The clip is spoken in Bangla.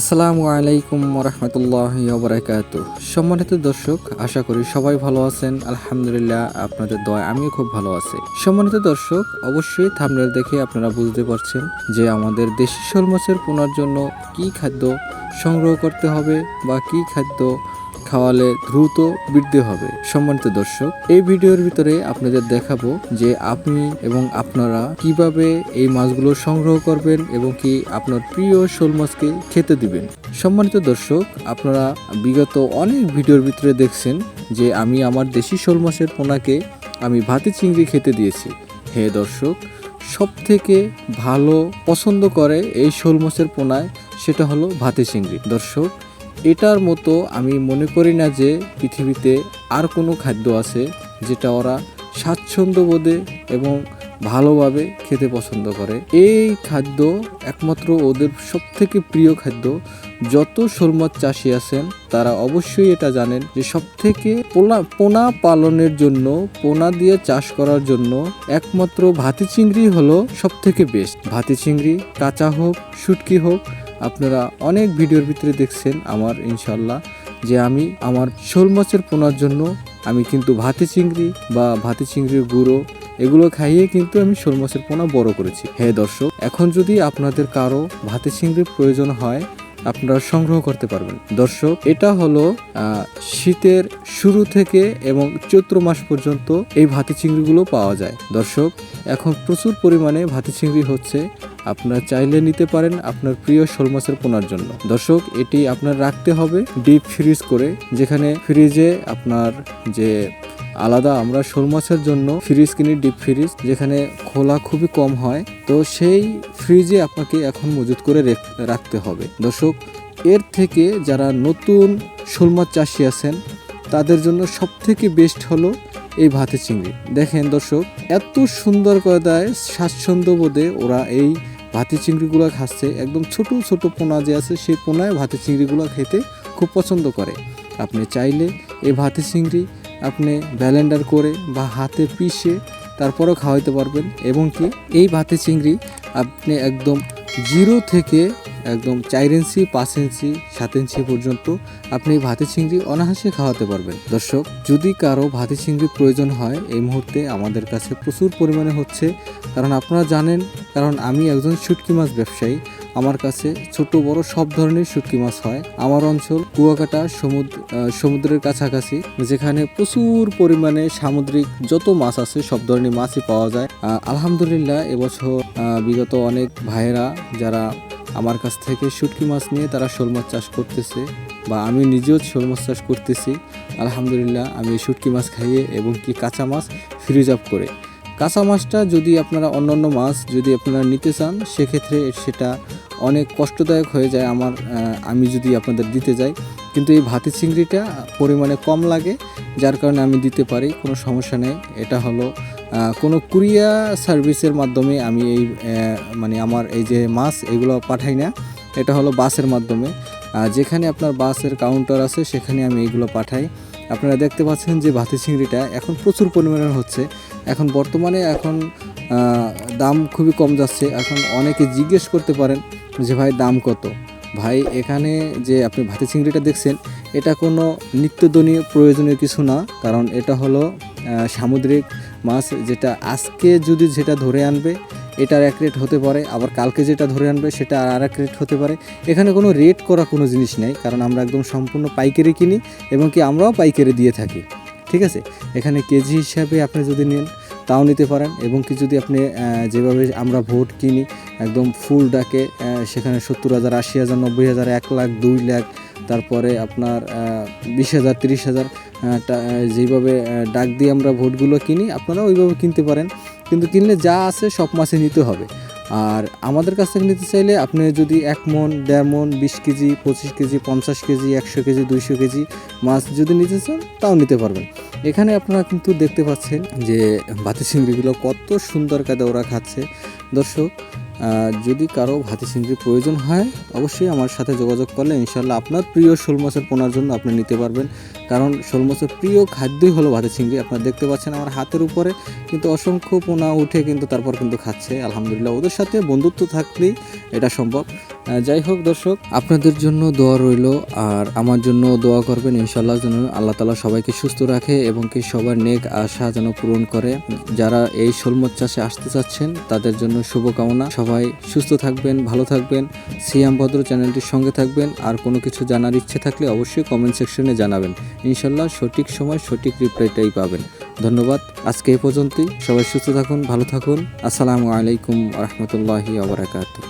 আসসালামু আলাইকুম রহমতুল্লাহ ওবরাকাত। সম্মানিত দর্শক, আশা করি সবাই ভালো আছেন। আলহামদুলিল্লাহ আপনাদের দয় আমিও খুব ভালো আছি। সম্মানিত দর্শক, অবশ্যই থামনেল দেখে আপনারা বুঝতে পারছেন যে আমাদের দেশি শোল মাছের পোনার জন্য কি খাদ্য সংগ্রহ করতে হবে বা কি খাদ্য খাওয়ালে দ্রুত বৃদ্ধি হবে। সম্মানিত দর্শক, এই ভিডিওর ভিতরে আপনাদের দেখাবো যে আপনি এবং আপনারা কীভাবে এই মাছগুলো সংগ্রহ করবেন এবং কি আপনার প্রিয় শোল মাছকে খেতে দিবেন। সম্মানিত দর্শক, আপনারা বিগত অনেক ভিডিওর ভিতরে দেখছেন যে আমি আমার দেশি শোল মাছের পোনাকে আমি ভাতি চিংড়ি খেতে দিয়েছি। হে দর্শক সব থেকে ভালো পছন্দ করে এই শোল মাছের পোনায় সেটা হলো ভাতি চিংড়ি। দর্শক এটার মতো আমি মনে করি না যে পৃথিবীতে আর কোনো খাদ্য আছে যেটা ওরা স্বাচ্ছন্দ্য বোধে এবং ভালোভাবে খেতে পছন্দ করে। এই খাদ্য একমাত্র ওদের সব থেকে প্রিয় খাদ্য। যত শোল চাষি আছেন, তারা অবশ্যই এটা জানেন যে সব থেকে পোনা পোনা পালনের জন্য, পোনা দিয়ে চাষ করার জন্য একমাত্র ভাতি চিংড়ি হলো সব থেকে বেস্ট ভাতি চিংড়ি কাঁচা হোক, শুটকি হোক আপনারা অনেক ভিডিওর ভিতরে দেখছেন আমার ইনশাল্লাহ যে আমি আমার শোল মাছের পোনার জন্য আমি কিন্তু ভাতি চিংড়ি বা ভাতি চিংড়ির গুঁড়ো এগুলো খাইয়ে কিন্তু আমি শোল মাছের পোনা বড় করেছি। হ্যাঁ দর্শক, এখন যদি আপনাদের কারও ভাতি চিংড়ির প্রয়োজন হয়, আপনারা সংগ্রহ করতে পারবেন। দর্শক, এটা হলো শীতের শুরু থেকে এবং চৈত্র মাস পর্যন্ত এই ভাতি চিংড়িগুলো পাওয়া যায়। দর্শক, এখন প্রচুর পরিমাণে ভাতি চিংড়ি হচ্ছে। আপনারা চাইলে নিতে পারেন আপনার প্রিয় শোল মাছের পোনার জন্য। দর্শক, এটি আপনার রাখতে হবে ডিপ ফ্রিজ করে, যেখানে ফ্রিজে আপনার যে আলাদা আমরা শোল মাছের জন্য ফ্রিজ কিনি, ডিপ ফ্রিজ, যেখানে খোলা খুবই কম হয়। তো সেই ফ্রিজে আপনাকে এখন মজুত করে রাখতে হবে। দর্শক, এর থেকে যারা নতুন শোল মাছ চাষি আছেন, তাদের জন্য সব থেকে বেস্ট হলো এই ভাতে চিংড়ি। দেখেন দর্শক, এত সুন্দর করে দেয়, স্বাচ্ছন্দ্য বোধে ওরা এই ভাতি চিংড়িগুলো খাচ্ছে, একদম ছোট ছোট পোনা যে আছে সেই পোনায় ভাতি চিংড়িগুলো খেতে খুব পছন্দ করে। আপনি চাইলে এই ভাতি চিংড়ি আপনি ব্যালেন্ডার করে বা হাতে পিষে তারপরেও খাওয়াইতে পারবেন এবং কি এই ভাতি চিংড়ি আপনি একদম জিরো থেকে একদম চার ইঞ্চি, পাঁচ ইঞ্চি, সাত ইঞ্চি পর্যন্ত আপনি এই ভাতি চিংড়ি অনায়াসে খাওয়াতে পারবেন। দর্শক, যদি কারও ভাতি চিংড়ি প্রয়োজন হয়, এই মুহূর্তে আমাদের কাছে প্রচুর পরিমাণে হচ্ছে। কারণ আপনারা জানেন, কারণ আমি একজন শুটকি মাছ ব্যবসায়ী। আমার কাছে ছোট, বড় সব ধরনের শুটকি মাছ হয়। আমার অঞ্চল কুয়াকাটা সমুদ্র সমুদ্রের কাছাকাছি, যেখানে প্রচুর পরিমাণে সামুদ্রিক যত মাছ আছে, সব ধরনের মাছই পাওয়া যায়। আলহামদুলিল্লাহ, এবছর বিগত অনেক ভাইয়েরা যারা আমার কাছ থেকে শুটকি মাছ নিয়ে তারা শোল মাছ চাষ করতেছে বা আমি নিজেও শোল মাছ চাষ করতেছি। আলহামদুলিল্লাহ, আমি শুটকি মাছ খাইয়ে এবং কি কাঁচা মাছ ফ্রিজ আপ করে। কাঁচা মাছটা যদি আপনারা অন্যান্য মাছ যদি আপনারা নিতে চান, সেক্ষেত্রে সেটা অনেক কষ্টদায়ক হয়ে যায় আমার আমি যদি আপনাদের দিতে যাই। কিন্তু এই ভাতি চিংড়িটা পরিমাণে কম লাগে, যার কারণে আমি দিতে পারি, কোনো সমস্যা নেই। এটা হলো কোনো কুরিয়া সার্ভিসের মাধ্যমে আমি এই মানে আমার এই যে মাছ এগুলো পাঠাই না, এটা হলো বাসের মাধ্যমে। যেখানে আপনার বাসের কাউন্টার আছে, সেখানে আমি এইগুলো পাঠাই। আপনারা দেখতে পাচ্ছেন যে ভাতি চিংড়িটা এখন প্রচুর পরিমাণে হচ্ছে। এখন বর্তমানে এখন দাম খুবই কম যাচ্ছে। এখন অনেকে জিজ্ঞেস করতে পারেন যে ভাই দাম কত? ভাই, এখানে যে আপনি ভাতি চিংড়িটা দেখছেন, এটা কোনো নিত্যদনীয় প্রয়োজনীয় কিছু না। কারণ এটা হলো সামুদ্রিক মাছ যেটা আজকে যদি যেটা ধরে আনবে, এটার এক রেট হতে পারে, আবার কালকে যেটা ধরে আনবে, সেটা আর এক রেট হতে পারে। এখানে কোনো রেট করা কোনো জিনিস নেই, কারণ আমরা একদম সম্পূর্ণ পাইকারি কিনি এবং কি আমরাও পাইকারি দিয়ে থাকি। ঠিক আছে? এখানে কেজি হিসাবে আপনি যদি নেন, তাও নিতে পারেন এবং কি যদি আপনি যেভাবে আমরা ভোট কিনি, একদম ফুল ডাকে সেখানে সত্তর হাজার, আশি হাজার, নব্বই হাজার, এক লাখ, দুই লাখ তারপরে আপনার বিশ হাজার, তিরিশ হাজার যেভাবে ডাক দিয়ে আমরা ভোটগুলো কিনি আপনারা ওইভাবে কিনতে পারেন। কিন্তু কিনলে যা আছে সব মাসে নিতে হবে। আর আমাদের কাছ থেকে নিতে চাইলে আপনি যদি এক মন, দেড় মন, বিশ কেজি, পঁচিশ কেজি, পঞ্চাশ কেজি, একশো কেজি, দুইশো কেজি মাছ যদি নিতে চান, তাও নিতে পারবেন। এখানে আপনারা কিন্তু দেখতে পাচ্ছেন যে ভাতি চিংড়িগুলো কত সুন্দর কাদা ওরা খাচ্ছে। দর্শক যদি কারও ভাতি চিংড়ির প্রয়োজন হয়, অবশ্যই আমার সাথে যোগাযোগ করলে ইনশাল্লাহ আপনার প্রিয় শোল মাছের পোনার জন্য আপনি নিতে পারবেন। কারণ শোল মাছের প্রিয় খাদ্যই হলো ভাতি চিংড়ি আপনারা দেখতে পাচ্ছেন আমার হাতের উপরে কিন্তু অসংখ্য পোনা উঠে কিন্তু তারপর কিন্তু খাচ্ছে। আলহামদুলিল্লাহ, ওদের সাথে বন্ধুত্ব থাকলেই এটা সম্ভব। যাই হোক দর্শক, আপনাদের জন্য দোয়া রইল আর আমার জন্য দোয়া করবেন ইনশাল্লাহ যেন আল্লাহ তালা সবাইকে সুস্থ রাখে এবং কি সবার নেক আশা যেন পূরণ করে। যারা এই শোলমত চাষে আসতে চাচ্ছেন, তাদের জন্য শুভকামনা। সবাই সুস্থ থাকবেন, ভালো থাকবেন। সিয়াম ভদ্র চ্যানেলটির সঙ্গে থাকবেন। আর কোনো কিছু জানার ইচ্ছে থাকলে অবশ্যই কমেন্ট সেকশনে জানাবেন। ইনশাল্লাহ সঠিক সময় সঠিক রিপ্লাইটাই পাবেন। ধন্যবাদ। আজকে এ পর্যন্তই। সবাই সুস্থ থাকুন, ভালো থাকুন। আসসালামু আলাইকুম রহমতুল্লাহি আবরাকাতু